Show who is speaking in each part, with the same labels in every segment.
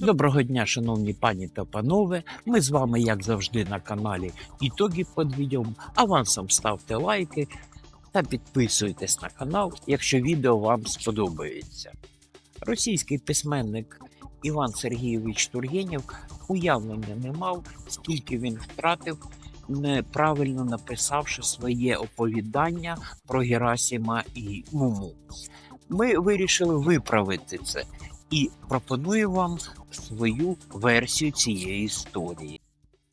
Speaker 1: Доброго дня, шановні пані та панове. Ми з вами, як завжди, на каналі Ітоги під відео. Авансом ставте лайки та підписуйтесь на канал, якщо відео вам сподобається. Російський письменник Іван Сергійович Тургенєв уявлення не мав, скільки він втратив, неправильно написавши своє оповідання про Герасима і Муму. Ми вирішили виправити це і пропоную вам свою версію цієї історії.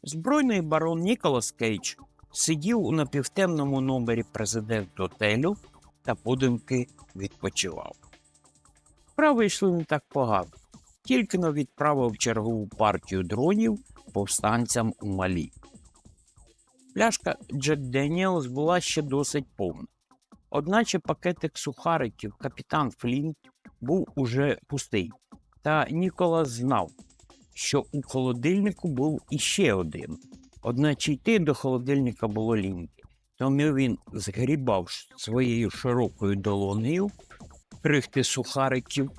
Speaker 1: Збройний барон Ніколас Кейдж сидів у напівтемному номері президент готелю та подумки відпочивав. Справи йшли не так погано. Тільки но відправив чергову партію дронів повстанцям у Малі. Пляшка Джек Деніелс була ще досить повна. Одначе пакетик сухариків капітан Флінт був уже пустий. Та Ніколас знав, що у холодильнику був іще один. Одначе йти до холодильника було ліньки, тому він згрібав своєю широкою долонею крихти сухариків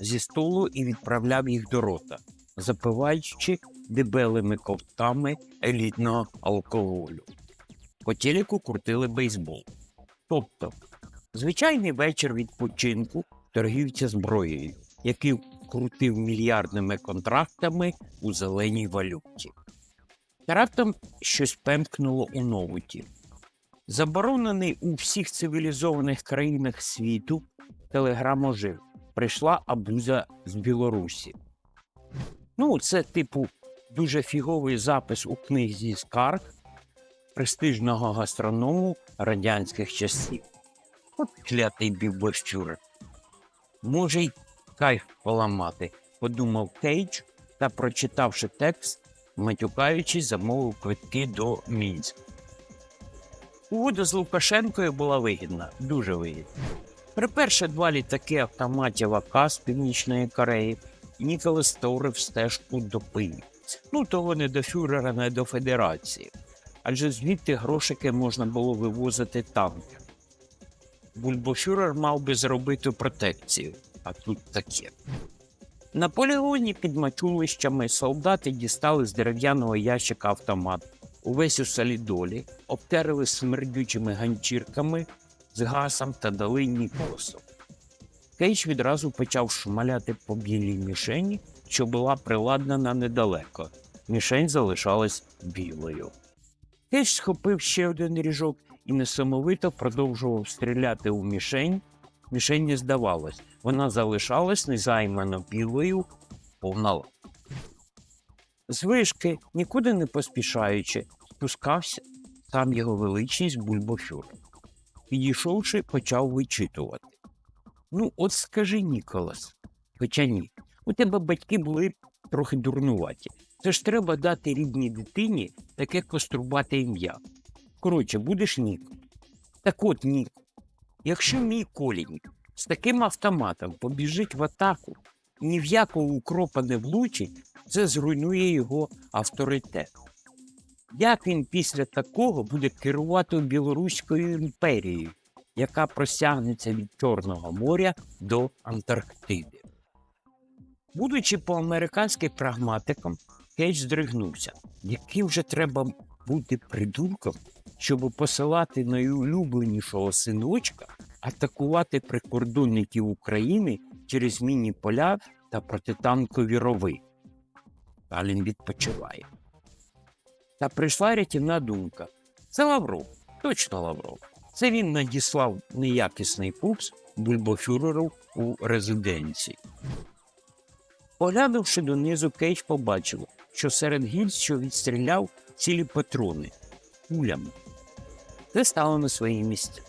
Speaker 1: зі столу і відправляв їх до рота, запиваючи дебелими ковтами елітного алкоголю. По телеку крутили бейсбол. Тобто, звичайний вечір відпочинку торгівця зброєю, який крутив мільярдними контрактами у зеленій валюті. Раптом щось пемкнуло у новуті. Заборонений у всіх цивілізованих країнах світу телеграм ожив. Прийшла абуза з Білорусі. Ну, це, типу, дуже фіговий запис у книзі скарг престижного гастроному радянських часів. От клятий бівбощур. Може, й кайф поламати, подумав Кейдж та, прочитавши текст, матюкаючись, замовив квитки до Мінська. Угода з Лукашенкою була вигідна, дуже вигідна. Приперши два літаки автоматів АК з Північної Кореї, Ніколас створив стежку до Пилі. Ну, того не до фюрера, не до Федерації. Адже звідти грошики можна було вивозити танки. Бульбофюрер мав би зробити протекцію, а тут таке. На полігоні під мачулищами солдати дістали з дерев'яного ящика автомат, увесь у солідолі, обтерли смердючими ганчірками з гасом та дали Ніколасу. Кейдж відразу почав шмаляти по білій мішені, що була приладнана недалеко. Мішень залишалась білою. Кейдж схопив ще один ріжок і несамовито продовжував стріляти у мішень. Мішень не здавалась, вона залишалась незаймано білою, повна. З вишки, нікуди не поспішаючи, спускався сам його величність Бульбофюр. Підійшовши, почав вичитувати. Ну, от скажи, Ніколас, хоча ні, у тебе батьки були трохи дурнуваті. Це ж треба дати рідній дитині таке кострубате ім'я. Коротше, будеш Нік. Так от, Нік, якщо мій колінь з таким автоматом побіжить в атаку ні в якого укропа не влучить, це зруйнує його авторитет. Як він після такого буде керувати Білоруською імперією, яка простягнеться від Чорного моря до Антарктиди? Будучи по-американськи прагматиком, Кейдж здригнувся, яким же треба бути придурком, щоб посилати найулюбленішого синочка атакувати прикордонників України через мінні поля та протитанкові рови. Сталін відпочиває. Та прийшла рятівна думка. Це Лавров, точно Лавров. Це він надіслав неякісний пупс бульбофюреру у резиденції. Поглянувши донизу, Кейдж побачив, що серед гільз, що відстріляв цілі патрони кулями. Це стало на свої місця.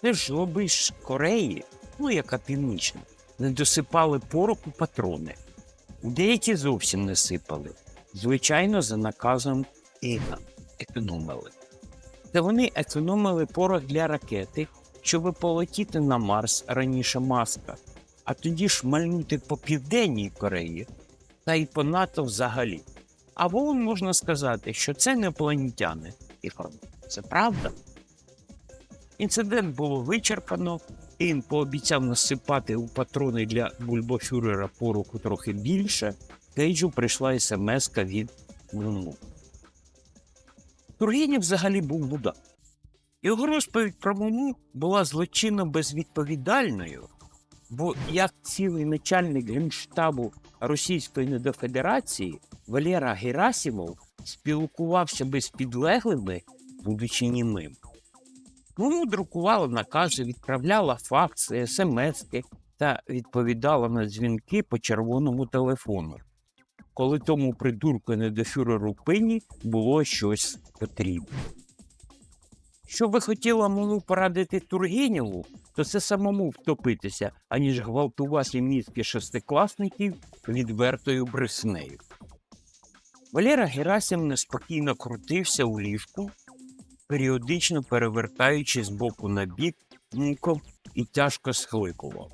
Speaker 1: Це ж жлоби з Кореї, ну яка північна, не досипали пороху патрони. У деякі зовсім не сипали. Звичайно, за наказом Іга економили. Та вони економили порох для ракети, щоб полетіти на Марс раніше маска, а тоді шмальнути по Південній Кореї та й по НАТО взагалі. А вон можна сказати, що це не планетяни. І це правда. Інцидент було вичерпано, він пообіцяв насипати у патрони для бульбофюрера пороху трохи більше, Кейджу прийшла смс від Муму. Тургенів взагалі був мудак. Його розповідь про Муму була злочинно безвідповідальною, бо як цілий начальник генштабу Російської недофедерації Валера Герасимов спілкувався би з підлеглими, будучи німим. Муму друкувала накази, відправляла факси, смски та відповідала на дзвінки по червоному телефону. Коли тому придурку недофюреру пині було щось потрібно. Що би хотіла Муму порадити Тургенєву, то це самому втопитися, аніж гвалтувати мізки шестикласників відвертою бреснею. Валера Герасим неспокійно крутився у ліжку, періодично перевертаючи з боку на бік, мукав і тяжко схликував.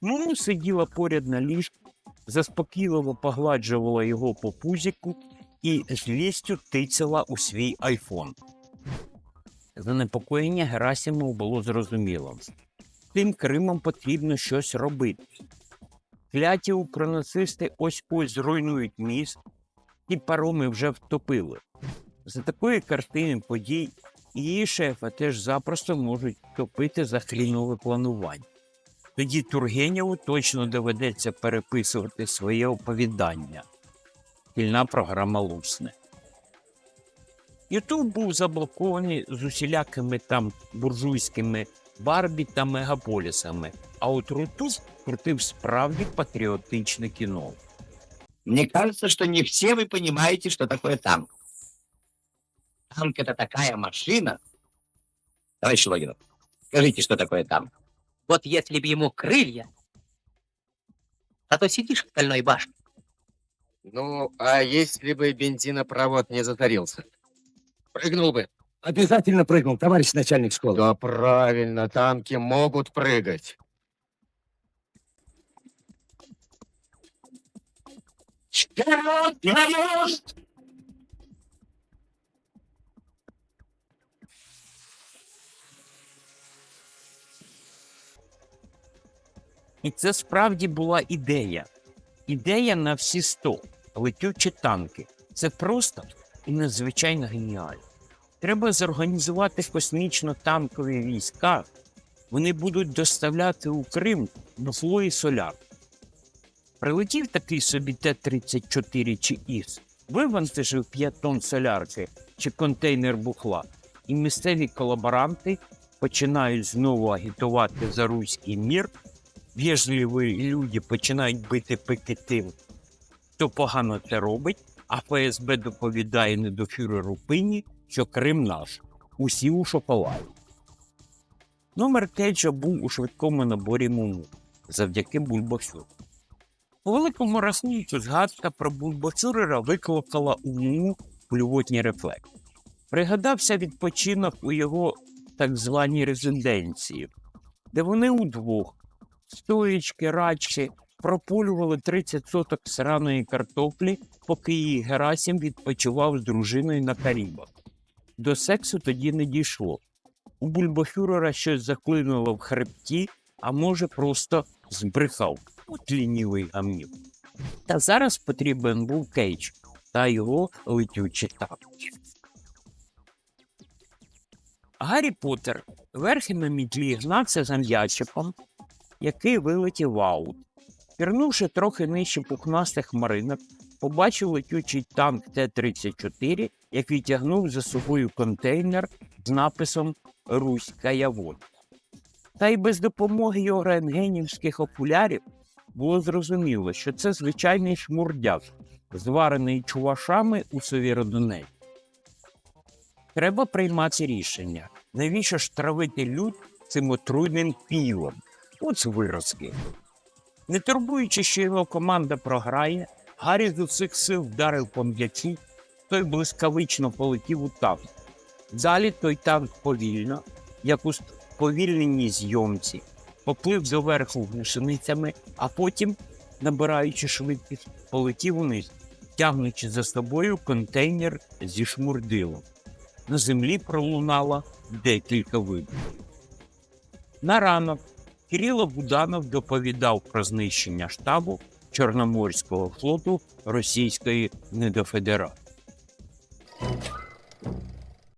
Speaker 1: Муму сиділа поряд на ліжку, заспокійливо погладжувала його по пузіку і злістю тицяла у свій айфон. Занепокоєння Герасимов було зрозуміло. Тим Кримом потрібно щось робити. Кляті укронацисти ось ось зруйнують міст, ті пароми вже втопили. За такої картини подій її шефа теж запросто можуть втопити за хрінове планування. Тоді Тургенєву точно доведеться переписувати своє оповідання. Спільна програма Лусне. Ютуб був заблокований з усілякими там буржуйськими Барбі та мегаполісами, а от Рутуб крутив справді патріотичне кіно.
Speaker 2: Мне кажется, что не все вы понимаете, что такое танк. Танк — это такая машина. Товарищ Логинов, скажите, что такое танк?
Speaker 3: Вот если бы ему крылья, а то сидишь в стальной башне.
Speaker 4: Ну, а если бы бензинопровод не затарился? Прыгнул бы.
Speaker 5: Обязательно прыгнул, товарищ начальник школы.
Speaker 4: Да правильно, танки могут прыгать.
Speaker 1: І це справді була ідея. Ідея на всі сто. Летючі танки. Це просто і надзвичайно геніально. Треба зорганізувати космічно-танкові війська. Вони будуть доставляти у Крим буфло і соляр. Прилетів такий собі Т-34 чи ІС, вивантажив 5 тонн солярки чи контейнер бухла, і місцеві колаборанти починають знову агітувати за руський мір вежливі люди починають бити пики хто погано це робить, а ФСБ доповідає недофюреру пині, що Крим наш. Усі у шоколаді. Номер Кейджа був у швидкому наборі Муму завдяки Бульбашуру. У великому рахунку згадка про Бульбашурера викликала у Муму блювотні рефлекс. Пригадався відпочинок у його так званій резиденції, де вони удвох стоїчки, радші прополювали 30 соток сраної картоплі, поки її Герасим відпочивав з дружиною на Карібах. До сексу тоді не дійшло. У Бульбафюрера щось заклинуло в хребті, а може, просто збрехав. От лінівий гамнів. Та зараз потрібен був Кейдж та його летючі тапки. Гаррі Поттер верхи на мітлі гнався за м'ячиком, який вилетів аут. Пірнувши трохи нижче пухнастих хмаринок, побачив летючий танк Т-34, який тягнув за собою контейнер з написом Руська водка. Та й без допомоги його рентгенівських окулярів було зрозуміло, що це звичайний шмурдяк, зварений чувашами у Сєвєродонецьку. Треба приймати рішення, навіщо ж травити люд цим отруйним пілом. От виразки. Не турбуючи, що його команда програє, Гаррі з усіх сил вдарив по м'ячу, той блискавично полетів у танк. Далі той танк повільно, як у повільненій зйомці, поплив доверху гусеницями, а потім, набираючи швидкість, полетів униз, тягнучи за собою контейнер зі шмурдилом. На землі пролунало декілька вибухів. На ранок Кирило Буданов доповідав про знищення штабу Чорноморського флоту Російської недофедерації.